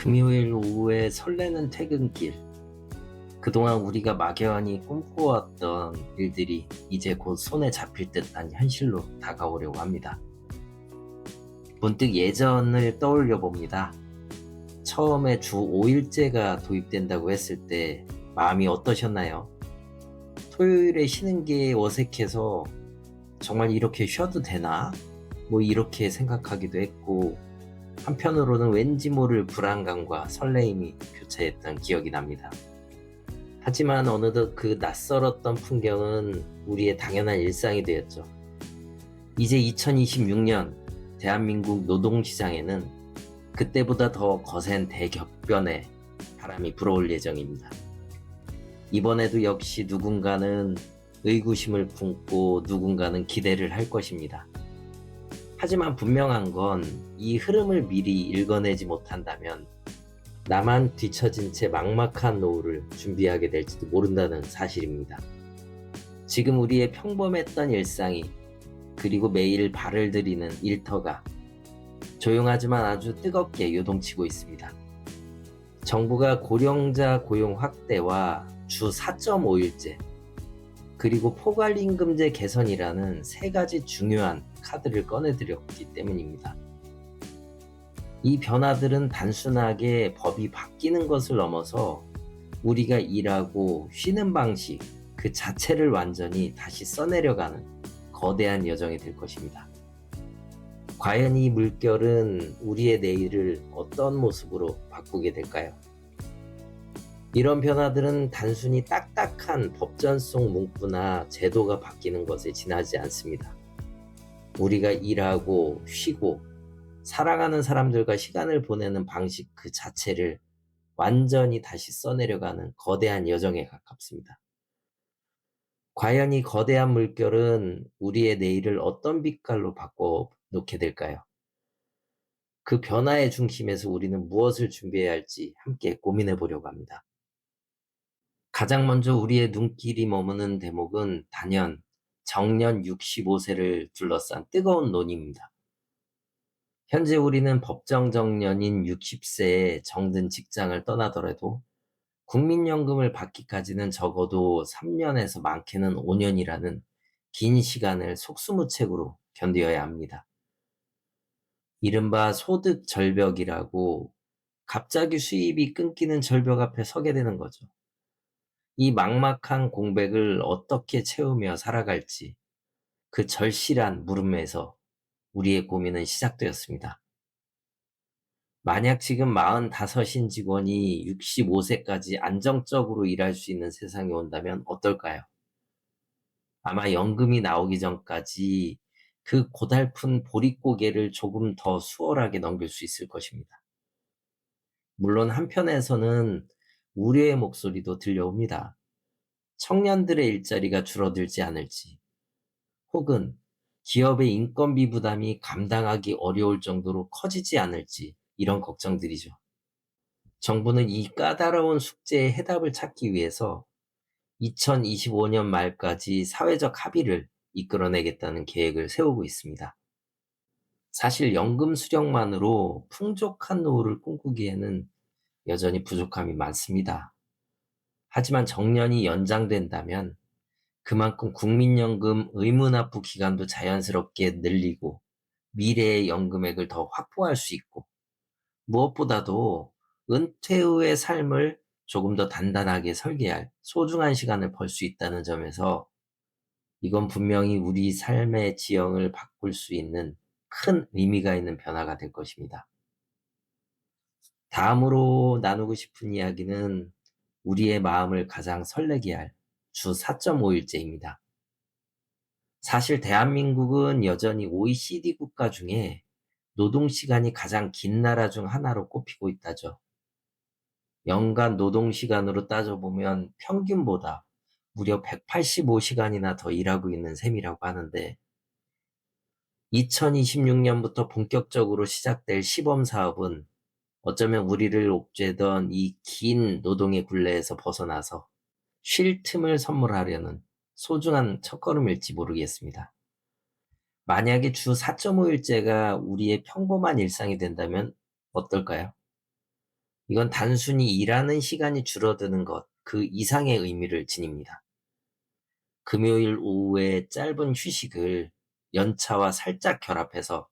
금요일 오후에 설레는 퇴근길. 그동안 우리가 막연히 꿈꾸었던 일들이 이제 곧 손에 잡힐 듯한 현실로 다가오려고 합니다. 문득 예전을 떠올려 봅니다. 처음에 주 5일제가 도입된다고 했을 때 마음이 어떠셨나요? 토요일에 쉬는 게 어색해서 정말 이렇게 쉬어도 되나? 뭐 이렇게 생각하기도 했고 한편으로는 왠지 모를 불안감과 설레임이 교차했던 기억이 납니다. 하지만 어느덧 그 낯설었던 풍경은 우리의 당연한 일상이 되었죠. 이제 2026년 대한민국 노동시장에는 그때보다 더 거센 대격변의 바람이 불어올 예정입니다. 이번에도 역시 누군가는 의구심을 품고 누군가는 기대를 할 것입니다. 하지만 분명한 건 이 흐름을 미리 읽어내지 못한다면 나만 뒤처진 채 막막한 노후를 준비하게 될지도 모른다는 사실입니다. 지금 우리의 평범했던 일상이 그리고 매일 발을 들이는 일터가 조용하지만 아주 뜨겁게 요동치고 있습니다. 정부가 고령자 고용 확대와 주 4.5일제 그리고 포괄임금제 개선이라는 세 가지 중요한 카드를 꺼내드렸기 때문입니다. 이 변화들은 단순하게 법이 바뀌는 것을 넘어서 우리가 일하고 쉬는 방식 그 자체를 완전히 다시 써내려가는 거대한 여정이 될 것입니다. 과연 이 물결은 우리의 내일을 어떤 모습으로 바꾸게 될까요? 이런 변화들은 단순히 딱딱한 법전 속 문구나 제도가 바뀌는 것에 지나지 않습니다. 우리가 일하고 쉬고 사랑하는 사람들과 시간을 보내는 방식 그 자체를 완전히 다시 써내려가는 거대한 여정에 가깝습니다. 과연 이 거대한 물결은 우리의 내일을 어떤 빛깔로 바꿔 놓게 될까요? 그 변화의 중심에서 우리는 무엇을 준비해야 할지 함께 고민해 보려고 합니다. 가장 먼저 우리의 눈길이 머무는 대목은 단연 정년 65세를 둘러싼 뜨거운 논의입니다. 현재 우리는 법정 정년인 60세에 정든 직장을 떠나더라도 국민연금을 받기까지는 적어도 3년에서 많게는 5년이라는 긴 시간을 속수무책으로 견뎌야 합니다. 이른바 소득 절벽이라고 갑자기 수입이 끊기는 절벽 앞에 서게 되는 거죠. 이 막막한 공백을 어떻게 채우며 살아갈지 그 절실한 물음에서 우리의 고민은 시작되었습니다. 만약 지금 45인 직원이 65세까지 안정적으로 일할 수 있는 세상이 온다면 어떨까요? 아마 연금이 나오기 전까지 그 고달픈 보릿고개를 조금 더 수월하게 넘길 수 있을 것입니다. 물론 한편에서는 우려의 목소리도 들려옵니다. 청년들의 일자리가 줄어들지 않을지, 혹은 기업의 인건비 부담이 감당하기 어려울 정도로 커지지 않을지 이런 걱정들이죠. 정부는 이 까다로운 숙제에 해답을 찾기 위해서 2025년 말까지 사회적 합의를 이끌어내겠다는 계획을 세우고 있습니다. 사실 연금 수령만으로 풍족한 노후를 꿈꾸기에는 여전히 부족함이 많습니다. 하지만 정년이 연장된다면 그만큼 국민연금 의무납부 기간도 자연스럽게 늘리고 미래의 연금액을 더 확보할 수 있고 무엇보다도 은퇴 후의 삶을 조금 더 단단하게 설계할 소중한 시간을 벌 수 있다는 점에서 이건 분명히 우리 삶의 지형을 바꿀 수 있는 큰 의미가 있는 변화가 될 것입니다. 다음으로 나누고 싶은 이야기는 우리의 마음을 가장 설레게 할 주 4.5일제입니다. 사실 대한민국은 여전히 OECD 국가 중에 노동시간이 가장 긴 나라 중 하나로 꼽히고 있다죠. 연간 노동시간으로 따져보면 평균보다 무려 185시간이나 더 일하고 있는 셈이라고 하는데 2026년부터 본격적으로 시작될 시범 사업은 어쩌면 우리를 옥죄던 이 긴 노동의 굴레에서 벗어나서 쉴 틈을 선물하려는 소중한 첫걸음일지 모르겠습니다. 만약에 주 4.5일제가 우리의 평범한 일상이 된다면 어떨까요? 이건 단순히 일하는 시간이 줄어드는 것, 그 이상의 의미를 지닙니다. 금요일 오후에 짧은 휴식을 연차와 살짝 결합해서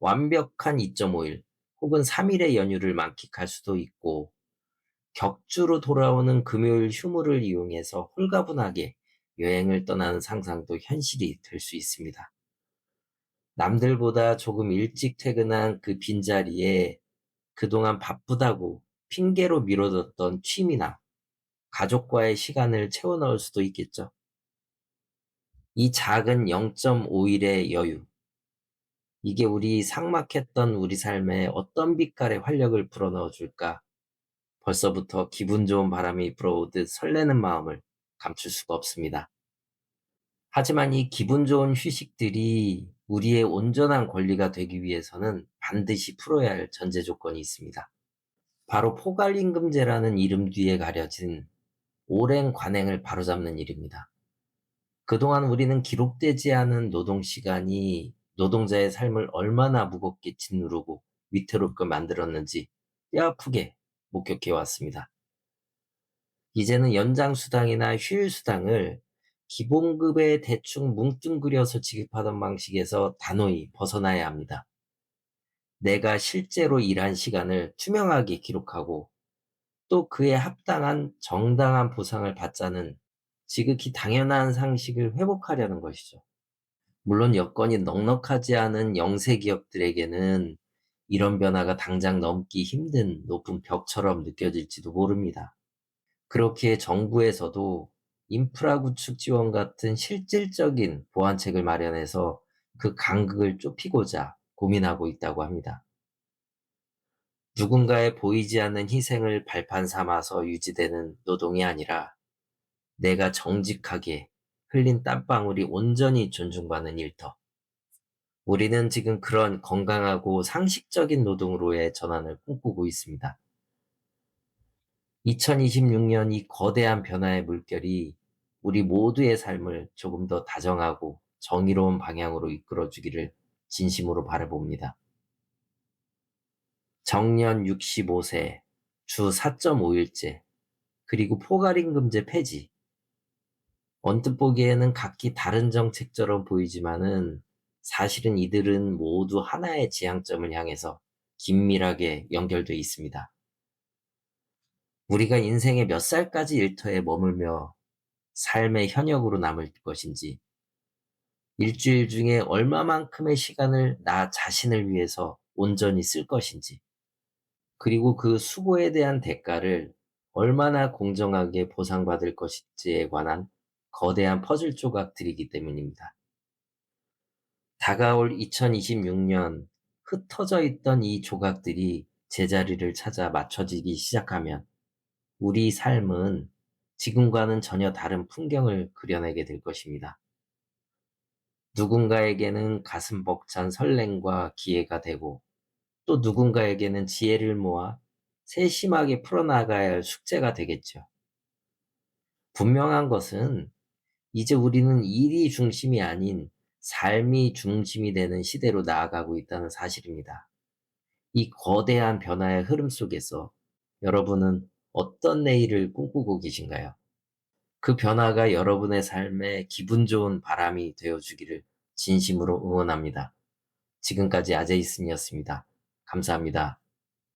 완벽한 2.5일 혹은 3일의 연휴를 만끽할 수도 있고, 격주로 돌아오는 금요일 휴무를 이용해서 홀가분하게 여행을 떠나는 상상도 현실이 될 수 있습니다. 남들보다 조금 일찍 퇴근한 그 빈자리에 그동안 바쁘다고 핑계로 미뤄뒀던 취미나 가족과의 시간을 채워 넣을 수도 있겠죠. 이 작은 0.5일의 여유. 이게 우리 삭막했던 우리 삶에 어떤 빛깔의 활력을 불어넣어 줄까? 벌써부터 기분 좋은 바람이 불어오듯 설레는 마음을 감출 수가 없습니다. 하지만 이 기분 좋은 휴식들이 우리의 온전한 권리가 되기 위해서는 반드시 풀어야 할 전제 조건이 있습니다. 바로 포괄임금제라는 이름 뒤에 가려진 오랜 관행을 바로잡는 일입니다. 그동안 우리는 기록되지 않은 노동시간이 노동자의 삶을 얼마나 무겁게 짓누르고 위태롭게 만들었는지 뼈아프게 목격해 왔습니다. 이제는 연장수당이나 휴일수당을 기본급에 대충 뭉뚱그려서 지급하던 방식에서 단호히 벗어나야 합니다. 내가 실제로 일한 시간을 투명하게 기록하고 또 그에 합당한 정당한 보상을 받자는 지극히 당연한 상식을 회복하려는 것이죠. 물론 여건이 넉넉하지 않은 영세 기업들에게는 이런 변화가 당장 넘기 힘든 높은 벽처럼 느껴질지도 모릅니다. 그렇기에 정부에서도 인프라 구축 지원 같은 실질적인 보완책을 마련해서 그 간극을 좁히고자 고민하고 있다고 합니다. 누군가의 보이지 않는 희생을 발판 삼아서 유지되는 노동이 아니라 내가 정직하게 흘린 땀방울이 온전히 존중받는 일터. 우리는 지금 그런 건강하고 상식적인 노동으로의 전환을 꿈꾸고 있습니다. 2026년 이 거대한 변화의 물결이 우리 모두의 삶을 조금 더 다정하고 정의로운 방향으로 이끌어주기를 진심으로 바라봅니다. 정년 65세, 주 4.5일제, 그리고 포괄임금제 폐지. 언뜻 보기에는 각기 다른 정책처럼 보이지만은 사실은 이들은 모두 하나의 지향점을 향해서 긴밀하게 연결되어 있습니다. 우리가 인생의 몇 살까지 일터에 머물며 삶의 현역으로 남을 것인지, 일주일 중에 얼마만큼의 시간을 나 자신을 위해서 온전히 쓸 것인지, 그리고 그 수고에 대한 대가를 얼마나 공정하게 보상받을 것인지에 관한 거대한 퍼즐 조각들이기 때문입니다. 다가올 2026년 흩어져 있던 이 조각들이 제자리를 찾아 맞춰지기 시작하면 우리 삶은 지금과는 전혀 다른 풍경을 그려내게 될 것입니다. 누군가에게는 가슴 벅찬 설렘과 기회가 되고 또 누군가에게는 지혜를 모아 세심하게 풀어나가야 할 숙제가 되겠죠. 분명한 것은 이제 우리는 일이 중심이 아닌 삶이 중심이 되는 시대로 나아가고 있다는 사실입니다. 이 거대한 변화의 흐름 속에서 여러분은 어떤 내일을 꿈꾸고 계신가요? 그 변화가 여러분의 삶에 기분 좋은 바람이 되어주기를 진심으로 응원합니다. 지금까지 아제이슨이었습니다. 감사합니다.